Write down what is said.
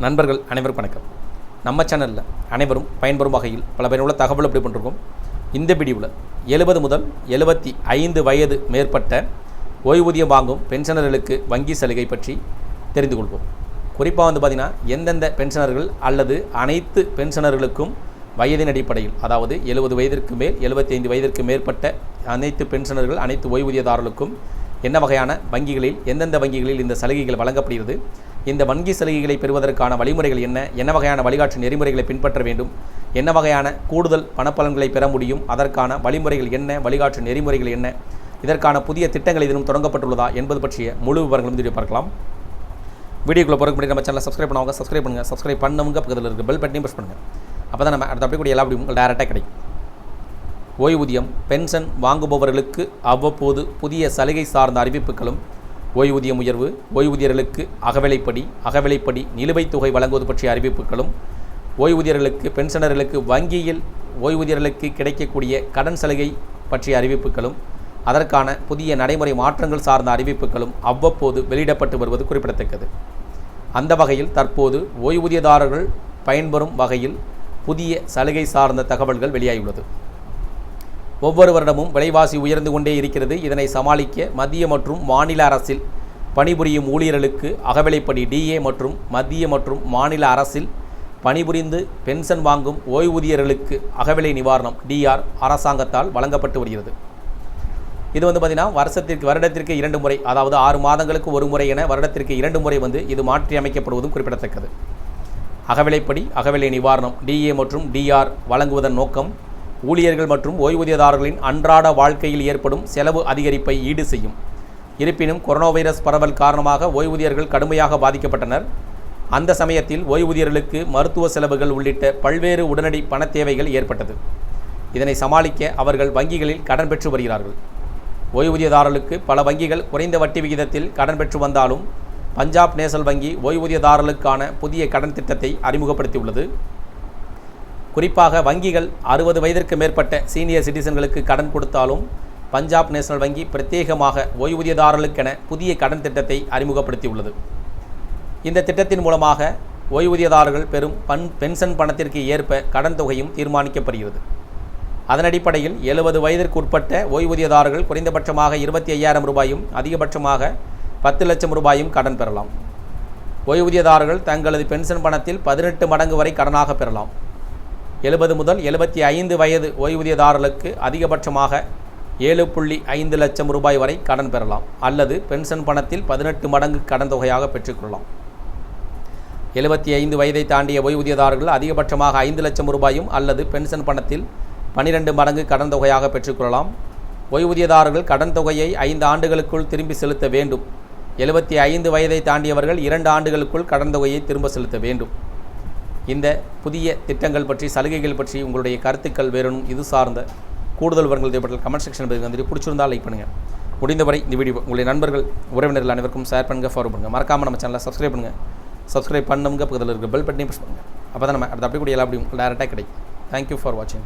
நண்பர்கள் அனைவரும் வணக்கம். நம்ம சேனலில் அனைவரும் பயன்பெறும் வகையில் பல பயனுள்ள தகவல் எப்படி பண்ணிருக்கோம். இந்த பிடிவில் எழுபது முதல் எழுபத்தி ஐந்து வயது மேற்பட்ட ஓய்வூதியம் வாங்கும் பென்ஷனர்களுக்கு வங்கி சலுகை பற்றி தெரிந்து கொள்வோம். குறிப்பாக வந்து பார்த்திங்கன்னா எந்தெந்த பென்ஷனர்கள் அல்லது அனைத்து பென்ஷனர்களுக்கும் வயதின் அடிப்படையில் அதாவது எழுபது வயதிற்கு மேல் எழுபத்தி ஐந்து வயதிற்கு மேற்பட்ட அனைத்து பென்ஷனர்கள் அனைத்து ஓய்வூதியதாரர்களுக்கும் என்ன வகையான வங்கிகளில் எந்தெந்த வங்கிகளில் இந்த சலுகைகள் வழங்கப்படுகிறது இந்த வங்கி சலுகைகளை பெறுவதற்கான வழிமுறைகள் என்ன? என்ன வகையான வழிகாட்டு நெறிமுறைகளை பின்பற்ற வேண்டும்? என்ன வகையான கூடுதல் பணப்பலன்களை பெற முடியும்? அதற்கான வழிமுறைகள் என்ன? வழிகாட்டு நெறிமுறைகள் என்ன? இதற்கான புதிய திட்டங்கள் எதுவும் தொடங்கப்பட்டுள்ளதா என்பது பற்றிய முழு விவரங்களும் வீடியோ பார்க்கலாம். வீடியோக்குள்ளே போகிறக்கு முன்னாடி நம்ம சேனலை சப்ஸ்கிரைப் பண்ணுவாங்க சப்ஸ்கிரைப் பண்ணுங்கள் சப்ஸ்கிரைப் பண்ணவங்க பக்கத்தில் இருக்க பெல் பட்டனையும் ப்ரெஸ் பண்ணுங்கள் அப்போ தான் நம்ம அடுத்த அப்படி கூட எல்லா உங்களுக்கு டேரெக்டாக கிடைக்கும். ஓய்வூதியம் பென்ஷன் வாங்குபவர்களுக்கு அவ்வப்போது புதிய சலுகை சார்ந்த அறிவிப்புகளும் ஓய்வூதியம் உயர்வு ஓய்வூதியர்களுக்கு அகவிலைப்படி அகவிலைப்படி நிலுவைத் தொகை வழங்குவது பற்றிய அறிவிப்புகளும் ஓய்வூதியர்களுக்கு பென்ஷனர்களுக்கு வங்கியில் ஓய்வூதியர்களுக்கு கிடைக்கக்கூடிய கடன் சலுகை பற்றிய அறிவிப்புகளும் அதற்கான புதிய நடைமுறை மாற்றங்கள் சார்ந்த அறிவிப்புகளும் அவ்வப்போது வெளியிடப்பட்டு வருவது குறிப்பிடத்தக்கது. அந்த வகையில் தற்போது ஓய்வூதியதாரர்கள் பயன்பெறும் வகையில் புதிய சலுகை சார்ந்த தகவல்கள் வெளியாகியுள்ளது. ஒவ்வொரு வருடமும் விலைவாசி உயர்ந்து கொண்டே இருக்கிறது. இதனை சமாளிக்க மத்திய மற்றும் மாநில அரசில் பணிபுரியும் ஊழியர்களுக்கு அகவிலைப்படி டிஏ மற்றும் மத்திய மற்றும் மாநில அரசில் பணிபுரிந்து பென்ஷன் வாங்கும் ஓய்வூதியர்களுக்கு அகவிலை நிவாரணம் டிஆர் அரசாங்கத்தால் வழங்கப்பட்டு வருகிறது. இது வந்து பார்த்திங்கன்னா வருஷத்திற்கு வருடத்திற்கு இரண்டு முறை அதாவது ஆறு மாதங்களுக்கு ஒரு முறை என வருடத்திற்கு இரண்டு முறை வந்து இது மாற்றி அமைக்கப்படுவதும் குறிப்பிடத்தக்கது. அகவிலைப்படி அகவிலை நிவாரணம் டிஏ மற்றும் டிஆர் வழங்குவதன் நோக்கம் ஊழியர்கள் மற்றும் ஓய்வூதியதாரர்களின் அன்றாட வாழ்க்கையில் ஏற்படும் செலவு அதிகரிப்பை ஈடு செய்யும். இருப்பினும் கொரோனா வைரஸ் பரவல் காரணமாக ஓய்வூதியர்கள் கடுமையாக பாதிக்கப்பட்டனர். அந்த சமயத்தில் ஓய்வூதியர்களுக்கு மருத்துவ செலவுகள் உள்ளிட்ட பல்வேறு உடனடி பண தேவைகள் ஏற்பட்டது. இதனை சமாளிக்க அவர்கள் வங்கிகளில் கடன் பெற்று வருகிறார்கள். ஓய்வூதியதாரர்களுக்கு பல வங்கிகள் குறைந்த வட்டி விகிதத்தில் கடன் பெற்று வந்தாலும் பஞ்சாப் நேஷனல் வங்கி ஓய்வூதியதாரர்களுக்கான புதிய கடன் திட்டத்தை அறிமுகப்படுத்தியுள்ளது. குறிப்பாக வங்கிகள் அறுபது வயதிற்கு மேற்பட்ட சீனியர் சிட்டிசன்களுக்கு கடன் கொடுத்தாலும் பஞ்சாப் நேஷனல் வங்கி பிரத்யேகமாக ஓய்வூதியதாரர்களுக்கென புதிய கடன் திட்டத்தை அறிமுகப்படுத்தியுள்ளது. இந்த திட்டத்தின் மூலமாக ஓய்வூதியதாரர்கள் பெறும் பன் பென்ஷன் பணத்திற்கு ஏற்ப கடன் தொகையும் தீர்மானிக்கப்படுகிறது. அதன் அடிப்படையில் எழுபது வயதிற்கு உட்பட்ட ஓய்வூதியதாரர்கள் குறைந்தபட்சமாக இருபத்தி ஐயாயிரம் ரூபாயும் அதிகபட்சமாக பத்து லட்சம் ரூபாயும் கடன் பெறலாம். ஓய்வூதியதாரர்கள் தங்களது பென்ஷன் பணத்தில் பதினெட்டு மடங்கு வரை கடனாக பெறலாம். எழுபது முதல் எழுபத்தி ஐந்து வயது ஓய்வூதியதாரர்களுக்கு அதிகபட்சமாக ஏழு புள்ளி ஐந்து லட்சம் ரூபாய் வரை கடன் பெறலாம் அல்லது பென்ஷன் பணத்தில் பதினெட்டு மடங்கு கடன் தொகையாக பெற்றுக்கொள்ளலாம். எழுபத்தி ஐந்து வயதை தாண்டிய ஓய்வூதியதாரர்கள் அதிகபட்சமாக ஐந்து லட்சம் ரூபாயும் அல்லது பென்ஷன் பணத்தில் பனிரெண்டு மடங்கு கடன் தொகையாக பெற்றுக்கொள்ளலாம். ஓய்வூதியதாரர்கள் கடன் தொகையை ஐந்து ஆண்டுகளுக்குள் திரும்பி செலுத்த வேண்டும். எழுபத்தி ஐந்து வயதை தாண்டியவர்கள் இரண்டு ஆண்டுகளுக்குள் கடன் தொகையை திரும்ப செலுத்த வேண்டும். இந்த புதிய திட்டங்கள் பற்றி சலுகைகள் பற்றி உங்களுடைய கருத்துக்கள் வேறணும் இது சார்ந்த கூடுதல் விவரங்கள் தேவைப்பட்டால் கமெண்ட் செக்ஷன் பதிவு வந்துட்டு பிடிச்சிருந்தால் லைக் பண்ணுங்கள் முடிந்தவரை இந்த வீடியோ உங்களுடைய நண்பர்கள் உறவினர்கள் அனைவருக்கும் ஷேர் பண்ணுங்கள் ஃபாலோ பண்ணுங்கள் மறக்காமல் நம்ம சேனலை சப்ஸ்கிரைப் பண்ணுங்கள் சப்ஸ்கிரைப் பண்ணுங்க பக்கத்தில் இருக்க பெல் பட்டனையும் ப்ரெஸ் பண்ணுங்கள் அப்போ தான் நம்ம அடுத்த அப்படி கூட எல்லா அப்படியும் டேரெக்டாக கிடைக்கும். தேங்க்யூ ஃபார் வாட்சிங்